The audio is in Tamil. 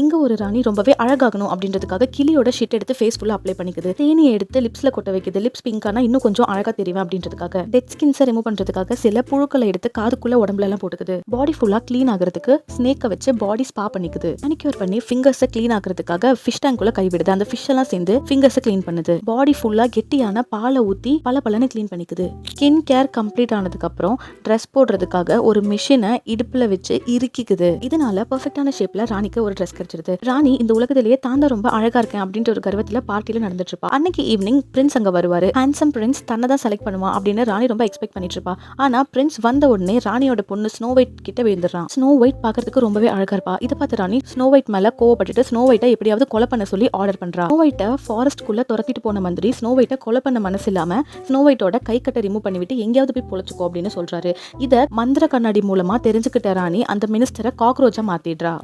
இங்கே ஒரு ராணி ரொம்பவே அழகாகணும் அப்படின்றதுக்காக கிளியோட ஷீட் எடுத்து ஃபேஸ் ஃபுல்லாக அப்ளை பண்ணிக்குது. தேனியை எடுத்து லிப்ஸில் கொட்ட வைக்குது. லிப்ஸ் பிங்கானா இன்னும் கொஞ்சம் அழகாக தெரியும் அப்படின்றதுக்காக. டெட் ஸ்கின்ஸை ரிமூவ் பண்ணுறதுக்காக சில புழுக்களை எடுத்து காதுக்குள்ள உடம்புலலாம் போட்டுக்குது. பாடி ஃபுல்லாக க்ளீன் ஆகிறதுக்கு ஸ்னேக்கை வச்சு பாடி ஸ்பா பண்ணிக்குது. மேனிக்யூர் பண்ணி ஃபிங்கர்ஸை க்ளீன் ஆகிறதுக்காக ஃபிஷ் டேங்க்குள்ள கைவிடுது அந்த ஃபிஷ் எல்லாம் சேர்ந்து ஃபிங்கர்ஸை க்ளீன் பண்ணுது. பாடி ஃபுல்லாக கெட்டியான பாலை ஊற்றி பல பலன்னு க்ளீன் பண்ணிக்குது ஸ்கின் கேர் கம்ப்ளீட் ஆனதுக்கப்புறம் ட்ரெஸ் போடுறதுக்காக ஒரு மிஷினை இடுப்பில் வச்சு இறுக்கிக்குது. இதனால பர்ஃபெக்டான ஷேப்பில் ராணிக்கு ஒரு ட்ரெஸ் கிடைச்சிருது ராணி இந்த உலகத்திலேயே தான் தான் ரொம்ப அழகா இருக்கேன் அப்படின்ற ஒரு கர்வத்துல பார்ட்டியில நடந்துட்டு இருப்பா அன்னைக்கு ஈவினிங் பிரின்ஸ் அங்க வருவாரு. ஹேண்ட்ஸம் பிரின்ஸ் தன்னை தான் செலக்ட் பண்ணுவான் அப்படின்னு ராணி ரொம்ப எக்ஸ்பெக்ட் பண்ணிட்டு இருப்பா ஆனா பிரின்ஸ் வந்த உடனே ராணியோட பொண்ணு ஸ்னோ ஒயிட் கிட்ட விழுந்துடுறான். ஸ்னோ ஒயிட் பாக்குறதுக்கு ரொம்பவே அழகா இருப்பா. இதை பார்த்து ராணி ஸ்னோ ஒயிட் மேல கோவப்பட்டுட்டு ஸ்னோ ஒயிட்டை எப்படியாவது கொலை பண்ண சொல்லி ஆர்டர் பண்றா. ஸ்னோ ஒயிட்டை ஃபாரஸ்ட்குள்ள துரத்திட்டு போன மாதிரி ஸ்னோ ஒயிட்டை கொலை பண்ண மனசு இல்லாம ஸ்னோ ஒயிட்டோட கை கட்டை ரிமூவ் பண்ணிவிட்டு எங்கேயாவது போய் பொழைச்சுக்கோ அப்படின்னு சொல்றாரு. இதை மந்திர கண்ணாடி மூலமா தெரிஞ்சுக்கிட்ட ராணி அந்த மினிஸ்டரை காக்ரோச்சா மாத்திடுறா.